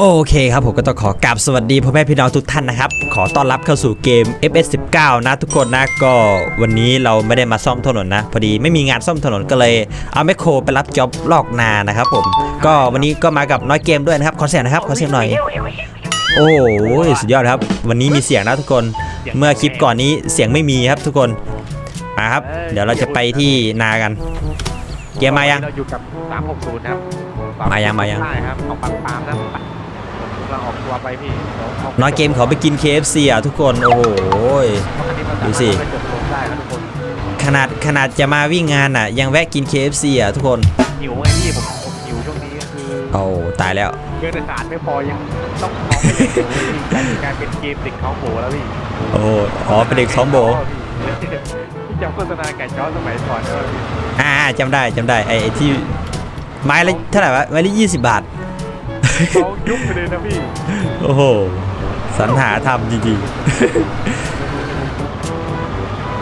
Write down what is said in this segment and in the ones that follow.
โอเคครับผมก็ต้องขอกราบสวัสดีพ่อแม่พี่น้องทุกท่านนะครับ ขอต้อนรับเข้าสู่เกม FS19 นะทุกคนนะก็วันนี้เราไม่ได้มาซ่อมถนนนะ พอดีไม่มีงานซ่อมถนนก็เลยเอาแมคโครไปรับจ็อบลอกนานะครับผมก็วันนี้ก็มากับน้อยเกมด้วยนะครับขอเสียงนะครับขอเสียงหน่อย โอ้ยสุดยอดครับ วันนี้มีเสียงนะทุกคนเมื่อคลิปก่อนนี้เสียงไม่มีครับทุกคนมาครับ เดี๋ยวเราจะไปที่นากัน เกมมายังเราอยู่กับ360ครับมายังมายังใช่ครับของปั๊มปั๊มนะ เราออกตัวไปพี่ดี๋ยวาน้อยเกมเขาไปกิน KFC อะทุกคน โอ้โหคันนี้มันดูสิ สามารถไปจบลงได้นะทุกคนขนาดขนาดจะมาวิ่งงานอะ ยังแวะกิน KFC อะทุกคน หิวไงพี่ผมผมหิวช่วงนี้ก็คือโอ้ตายแล้ว เงินขาดไม่พอยังต้องท้องไม่ได้หิวเลยพี่กลายเป็นกลายเป็นเกมเด็กท้องโบแล้วพี่โอ้อ๋อเป็นเด็กซ้อมโบพี่พี่จำโฆษณาไก่จ้อสมัยก่อนได้ไหมพี่อ่าจำได้จำได้ไอ้ไอ้ที่ไม้ละเท่าไหร่วะไม้ละยี่สิบบาท เขายุบไปเลยนะพี่ โอ้โหสรรหาทำจริงๆ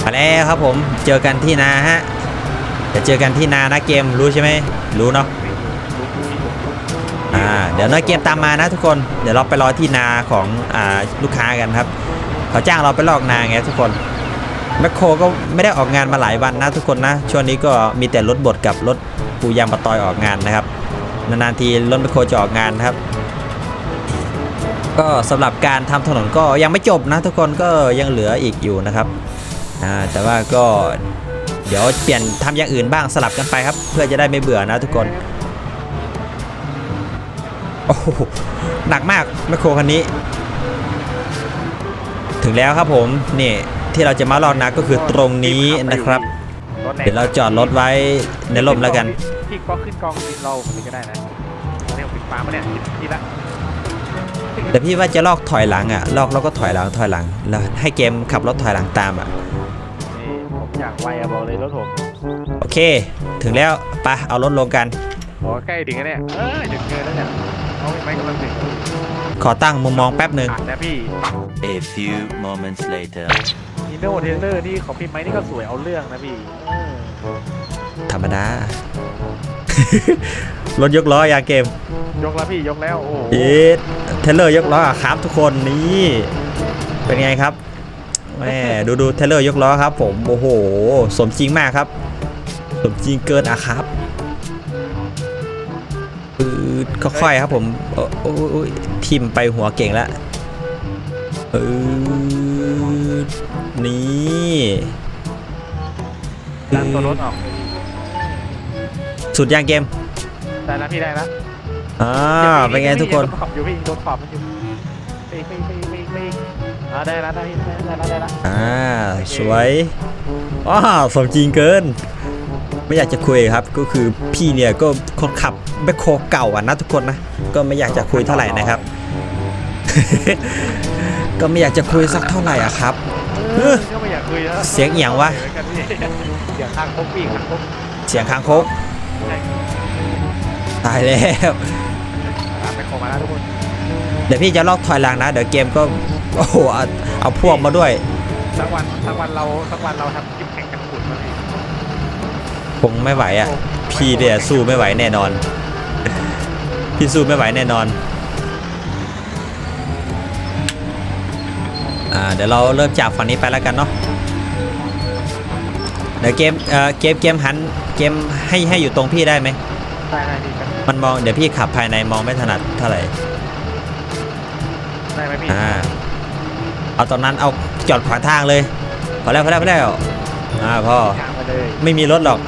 มาแล้วครับผมเจอกันที่นาฮะจะเจอกันที่นานะเกมรู้ใช่ไหมรู้เนาะอ่าเดี๋ยวน้อยเกมตามมานะทุกคนเดี๋ยวเราไปรอที่นาของอ่าลูกค้ากันครับเขาจ้างเราไปลอกนาไงทุกคนแมคโครก็ไม่ได้ออกงานมาหลายวันนะทุกคนนะช่วงนี้ก็มีแต่รถบดกับรถปูยางปะตอยออกงานนะครับ นานๆทีรถแมคโครจะออกงานนะครับ ก็สำหรับการทำถนนก็ยังไม่จบนะทุกคนก็ยังเหลืออีกอยู่นะครับแต่ว่าก็เดี๋ยวเปลี่ยนทำอย่างอื่นบ้างสลับกันไปครับ เพื่อจะได้ไม่เบื่อนะทุกคนโอ้โหหนักมากแมคโครคันนี้ ถึงแล้วครับผมนี่ที่เราจะมาลองนะก็คือตรงนี้นะครับ เดี๋ยวเราจอดรถไว้ในร่มแล้วกัน พี่ก็ขึ้นกองดินเราคนนี้ก็ได้นะเรียกปิดฟ้ามาเนี่ยทีละแต่พี่ว่าจะลอกถอยหลังอะ ลอกแล้วก็ถอยหลังถอยหลัง แล้วให้เกมขับรถถอยหลังตามอะ นี่ผมอยากไวอะบอกเลยรถผมโอเค ถึงแล้วไปะเอารถลงกันบอกว่าใกล้ถึงแล้วเนี่ยเออถึงเกินแล้วเนี่ยเอาไม่กำลังถึงขอตั้งมุมมองแป๊บหนึ่งผ่านนะพี่ A few moments later. อินโนเทเลอร์นี่ของพี่ไม้นี่ก็สวยเอาเรื่องนะพี่เออธรรมดา รถยกล้อยางเกม ยกแล้วพี่ยกแล้วโอ้โหเอสเทเลอร์ยกล้ออะครับทุกคนนี่เป็นไงครับแม่ดูดูเทเลอร์ยกล้อครับ ผมโอ้โห สมจริงมากครับ สมจริงเกินอะครับอืดค่อยๆครับผมโอ้โอ้โอ้ยทิมไปหัวเก่งแล้วอืดนี่ ดันตัวรถออก สุดยางเกมได้แล้วพี่ได้แล้วอ่าเป็นไงทุกคนขอบอยู่พี่โดนขอบมันอยู่ไปไปไปไปไปอ่าได้แล้วได้ได้แล้วได้แล้วอ่าสวยว้าวสมจริงเกิน ไม่อยากจะคุยครับก็คือพี่เนี่ยก็คนขับแบคโคเก่าอะนะทุกคนนะก็ไม่อยากจะคุยเท่าไหร่นะครับ ก็ไม่อยากจะคุยสักเท่าไหร่อะครับเออก็ไม่อยากคุยแล้วเสียงเอียงวะเสียงกันพี่เสียงข้างพกพี่ข้างพกเสียงคางคกใช่ ตายแล้วตามไปขอมาแล้วทุกคนเดี๋ยวพี่จะลอกถอยหลังนะ เดี๋ยวเกมก็ โอ้โหเอาเอาพวกมาด้วย สักวันสักวันเราสักวันเราทำคลิปแข่งกันขุดมาพี่คงไม่ไหวอะ พี่เนี่ยสู้ไม่ไหวแน่นอน พี่สู้ไม่ไหวแน่นอน อ่า เดี๋ยวเราเริ่มจากฝั่งนี้ไปแล้วกันเนาะ เดี๋ยวเกมเอ่อเกมเกมหันเกมให้ให้อยู่ตรงพี่ได้ไหมได้ได้พี่กันมันมองเดี๋ยวพี่ขับภายในมองไม่ถนัดเท่าไหร่ได้ไหมพี่อ่าเอาตอนนั้นเอาจอดขวางทางเลยพอแล้วพอแล้วพอแล้วอ่าพอทางมาเลยไม่มีรถหรอก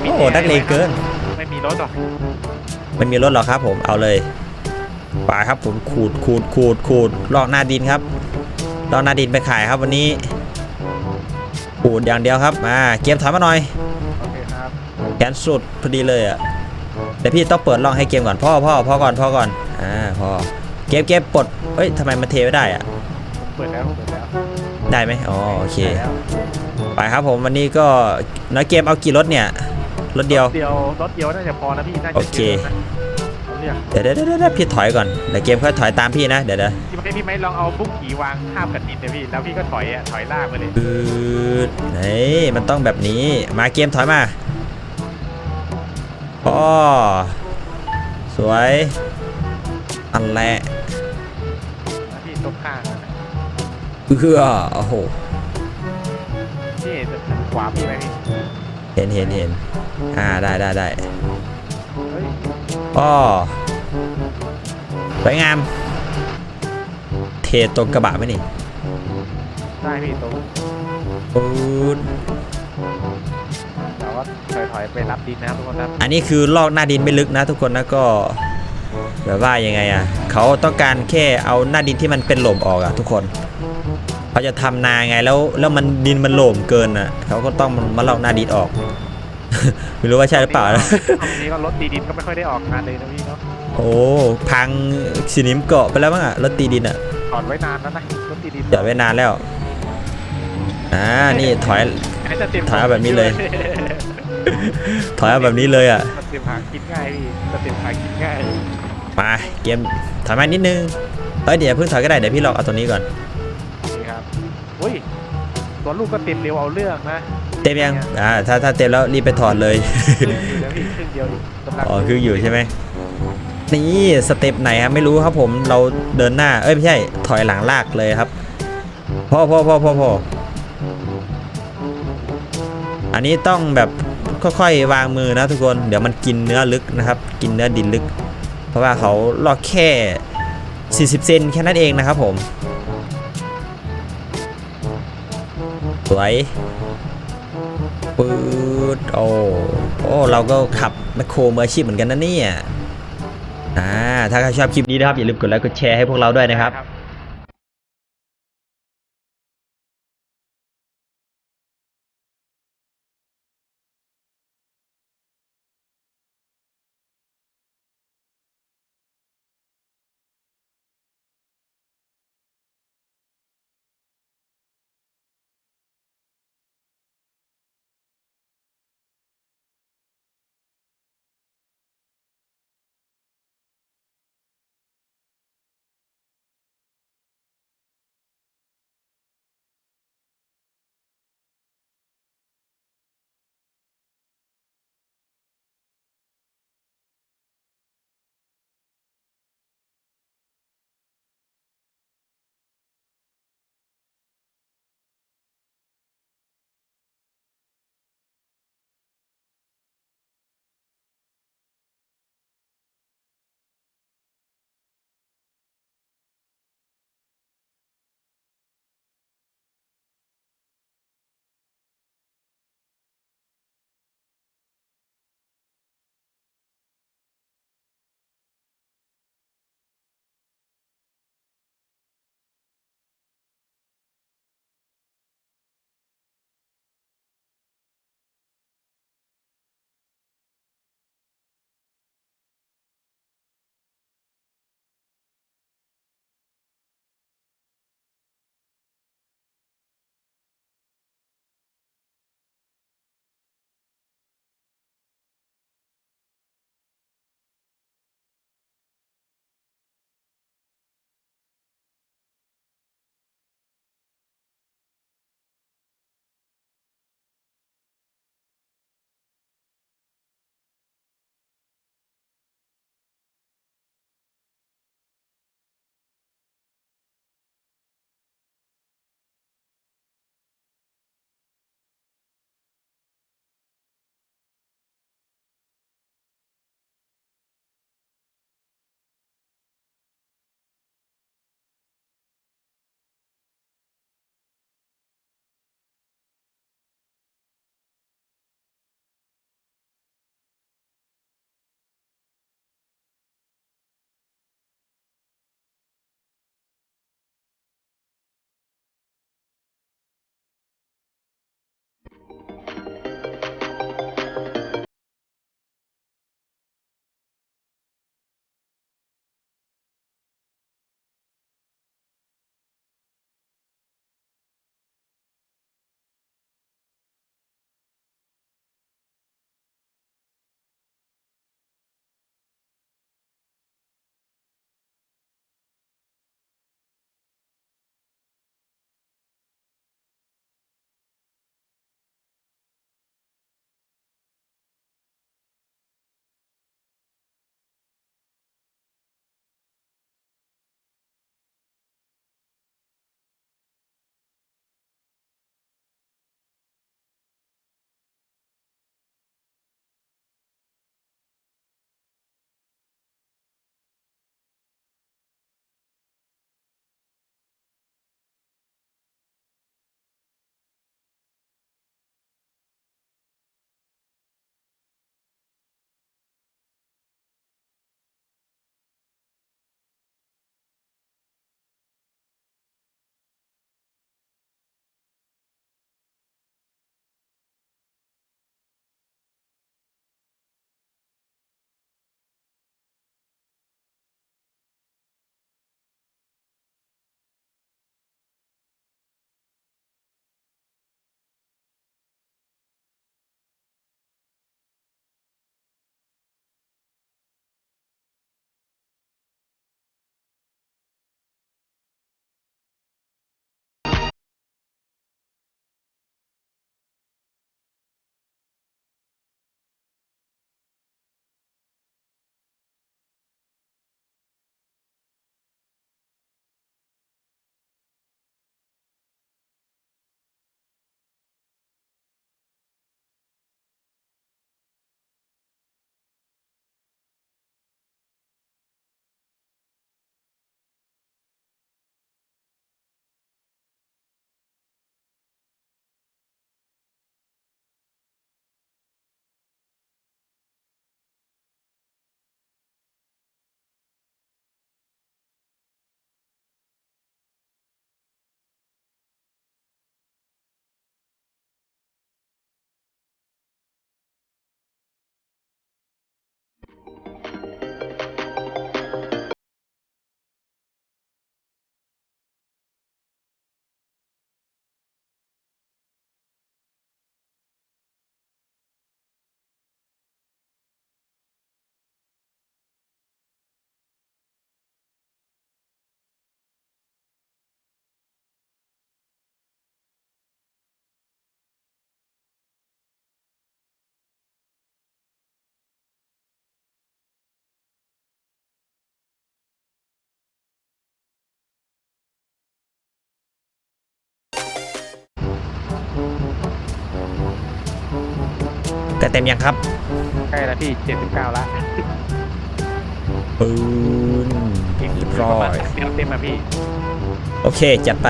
โอ้โหนักเลงเกิน ไม่มีรถหรอกไม่มีรถหรอกครับ ผมเอาเลยไปครับผมขูดขูดขูดขูดลอกหน้าดินครับลอกหน้าดินไปขายครับวันนี้ ขูดอย่างเดียวครับมาเกมถอยมาหน่อยโอเคครับแขนสุดพอดีเลยอะแต่พี่ต้องเปิดลองให้เกมก่อนพ่อพ่อพ่อก่อนพ่อก่อนอ่าพ่อเกมเกมปลดเอ้ยทำไมมันเทไม่ได้อะเปิดแล้วเปิดแล้วได้ไหมอ๋อโอเค ได้แล้วไปครับผมวันนี้ก็น้อยเกมเอากี่รถเนี่ยรถเดียวเดียวรถเดียวน่าจะพอนะพี่น่าจะโอเคกินนะ เอาเรื่องเดี๋ยวเดี๋ยวเดี๋ยวเดี๋ยวพี่ถอยก่อนเดี๋ยวเกมค่อยถอยตามพี่นะเดี๋ยวเดี๋ยวพี่ไม่พี่ไม่ลองเอาบุกขี่วางข้ามกับดินเลยพี่แล้วพี่ก็ถอยอะถอยลากไปเลยอืดเฮ้ยมันต้องแบบนี้มาเกมถอยมาพ่อสวยอันแรกนะพี่ตรงข้างนั่นน่ะเอื้อโอ้โหพี่เห็นขวาพี่ไหมพี่เห็นเห็นเห็นอ่าได้ได้ได้เฮ้ย ก็สวยงาม เทตรงกระบะไหมนี่ได้พี่ตรงปุ๊ดแต่ว่าถอยๆไปรับดินนะครับทุกคนครับอันนี้คือลอกหน้าดินไม่ลึกนะทุกคนนะก็ แบบว่ายังไงอะเขาต้องการแค่เอาหน้าดินที่มันเป็นหล่มออกอะทุกคนเขาจะทำนาไงแล้วแล้วมันดินมันหล่มเกินอะเขาก็ต้องมาลอกหน้าดินออก ไม่รู้ว่าใช่หรือเปล่านะตรงนี้ก็รถตีดินก็ไม่ค่อยได้ออกงานเลยนะพี่เนาะโอ้พังสนิมเกาะไปแล้วมั้งอะรถตีดินอะถอดไว้นานแล้วนะรถตีดินจอดไว้นานแล้วอ่านี่ถอยให้สเต็ปถอยเอาแบบนี้เลย ถอยเอาแบบนี้เลยอะสเต็ปหากินง่ายพี่สเต็ปหากินง่ายมาเกมถอยมานิดนึงเอ้ยเดี๋ยวเพิ่งถอยก็ได้เดี๋ยวพี่ลองเอาตัวนี้ก่อนนี่ครับอุ้ยตัวลูกก็เต็มเร็วเอาเรื่องนะ เต็มยัง อ่า ถ้าถ้าเต็มแล้วรีบไปถอดเลยครึ่งอยู่แล้วพี่ครึ่งเดียวอีกกำลังอ๋อ คืออยู่ใช่ไหม นี่สเต็ปไหนครับไม่รู้ครับผม เราเดินหน้า เอ้ยไม่ใช่ ถอยหลังลากเลยครับพ่อพ่อพ่อพ่อพ่ออันนี้ต้องแบบค่อยๆวางมือนะทุกคน เดี๋ยวมันกินเนื้อลึกนะครับ กินเนื้อดินลึก เพราะว่าเขาลอกแค่ 40 เซนแค่นั้นเองนะครับผม สวย ปืดโอ้โอ้เราก็ขับแมคโครมืออาชีพเหมือนกันนะเนี่ยอ่าถ้าใครชอบคลิปนี้นะครับอย่าลืมกดไลค์กดแชร์ให้พวกเราด้วยนะครับ แต่เต็มยังครับใกล้แล้วพี่ 79 ละปืนเรียบร้อยเต็มเต็มมาพี่ โอเค จัดไป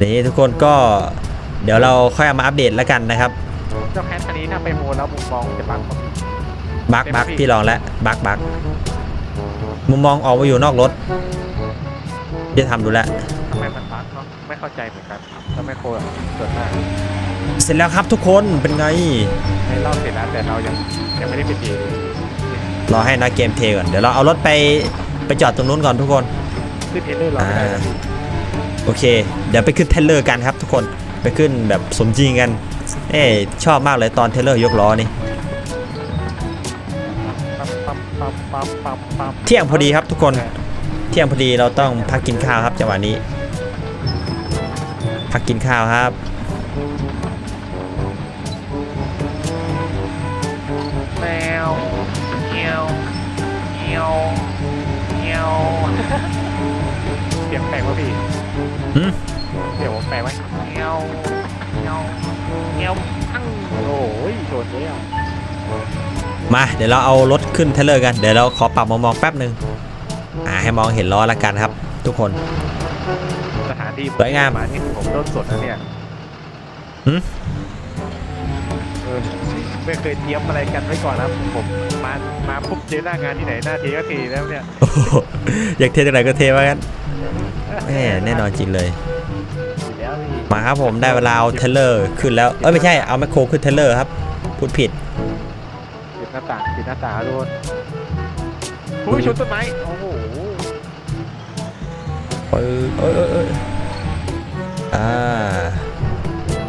นี่ทุกคนก็เดี๋ยวเราค่อยเอามาอัปเดตแล้วกันนะครับ เจ้าแคทตอนนี้ถ้าไปโมแล้วมุมมองจะบักบักบักพี่ลองแล้วบักบักมุมมองออกมาอยู่นอกรถจะทำดูแลทำไมมันบัก ไม่เข้าใจเหมือนกันแล้วไม่โคตรส่วนมากเสร็จแล้วครับทุกคนเป็นไงในรอบเสร็จแล้วแต่เรายังยังไม่ได้ไปตีเลยรอให้นักเกมเทก่อนเดี๋ยวเราเอารถไปไปจอดตรงนู้นก่อนทุกคนขึ้นเทรลเลอร์เราไม่ได้แล้วพี่โอเค เดี๋ยวไปขึ้นเทรลเลอร์กันครับทุกคนไปขึ้นแบบสมจริงกันเอ้ชอบมากเลยตอนเทรลเลอร์ยกล้อนี่ปั๊มปั๊มปั๊มปั๊มปั๊มปั๊มเที่ยงพอดีครับทุกคน เที่ยงพอดีเราต้องพักกินข้าวครับจังหวะนี้ พักกินข้าวครับแมวเงี้ยวเงี้ยวเงี้ยวเสียงแปลกวะพี่หืมเสียงผมแปลกไหมเงี้ยวเงี้ยวเงี้ยวอั้งโอ้ยโดนแล้วมาเดี๋ยวเราเอารถขึ้นเทรลเลอร์กัน เดี๋ยวเราขอปรับมุมมองแป๊บหนึ่งอ่าให้มองเห็นล้อละกันครับ ทุกคน สถานที่สวยงาม มานี่ผมต้นสดนะเนี่ยหืมเออไม่เคยเตรียมอะไรกันไว้ก่อนนะผมมามาปุ๊บเจอหน้างานที่ไหนหน้าเทีก็ทีแล้วเนี่ยโอ้โหอยากเทตรงไหนก็เทว่ากันแม่แน่นอนจริงเลย อยู่แล้วพี่มาครับผมได้เวลาเอาเทรลเลอร์ขึ้นแล้ว เอ้ยไม่ใช่เอาแมคโครขึ้นเทรลเลอร์ครับ พูดผิด ปิดหน้าต่างปิดหน้าต่างโดนอุ้ยชนต้นไม้โอ้โห เออเอยเอยเอ อ่า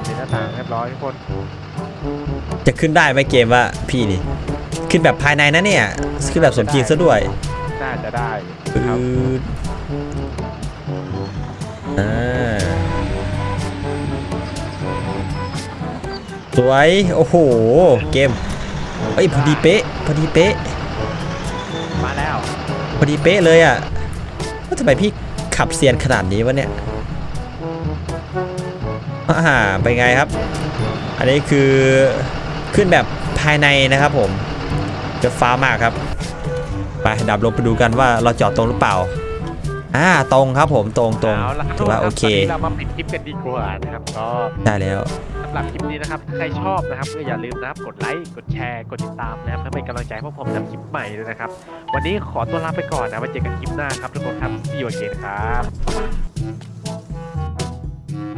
ปิดหน้าต่างเรียบร้อยทุกคนจะขึ้นได้ไหมเกมว่าพี่นี่ ขึ้นแบบภายในนะเนี่ย ขึ้นแบบสมจริงซะด้วยน่าจะได้อืครับดอ่าสวย โอ้โห เกมเอ้ยพอดีเป๊ะ พอดีเป๊ะ มาแล้ว พอดีเป๊ะเลยอะว่าทำไมพี่ขับเซียนขนาดนี้วะเนี่ย อ่าเป็นไงครับ อันนี้คือขึ้นแบบภายในนะครับผม จะฟ้ามากครับ ไปดับลงไปดูกันว่าเราจอดตรงหรือเปล่า อ่าตรงครับผมตรงตรงเอาละถือว่าโอเคตอนนี้เรามาปิดคลิปกันดีกว่านะครับก็ได้แล้วสำหรับคลิปนี้นะครับถ้าใครชอบนะครับก็อย่าลืมนะครับกดไลค์กดแชร์กดติดตามนะครับเพื่อเป็นกำลังใจให้พวกผมทำคลิปใหม่ด้วยนะครับ วันนี้ขอตัวลาไปก่อนนะไว้เจอกันคลิปหน้าครับทุกคนครับ see you again ครับ